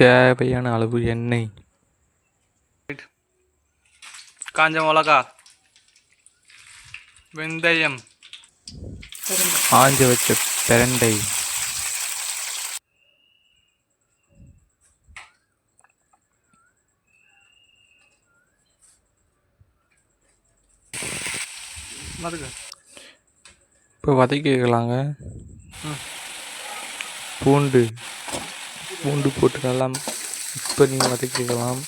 தேவையான அளவு எண்ணெய். காஞ்ச மிளகா வெந்தயம் ஆஞ்ச வச்ச பிரண்டை. இப்போ வதக்கிக்கலாங்க. பூண்டு. பூண்டு போட்டு நல்லா மிக்ஸ் பண்ணி வதக்கிக்கலாம்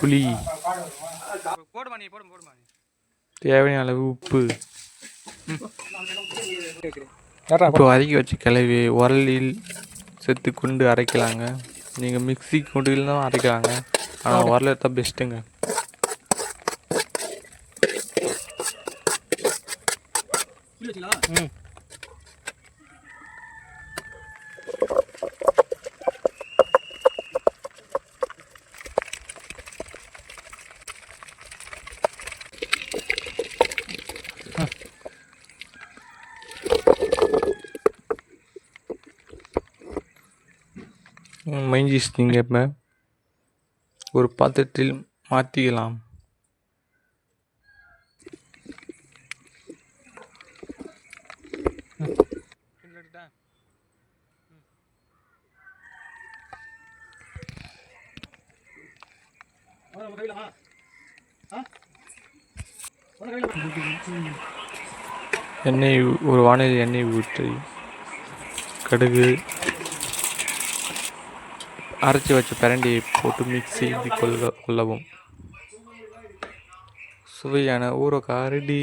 புளி. தேவையான அளவு உப்பு. இப்போ வதக்கி வச்ச கிளவி உரலில் செத்து கொண்டு அரைக்கலாங்க. நீங்கள் மிக்ஸி கொண்டு தான் அரைக்கலாங்க. ஆனால் உரல தான் பெஸ்ட்டுங்க ம். மைஞ்சிஸ் நீங்கள் இப்போ. ஒரு பாத்திரத்தில் மாற்றிக்கலாம் எண்ணெய் ஊ- ஒரு வானிலை எண்ணெய் ஊற்றி கடுகு அரைச்சி வச்ச பிரண்டியை போட்டு மிக்ஸ் செய்து கொள்ள கொள்ளவும். சுவையான ஊறுகாய் ரெடி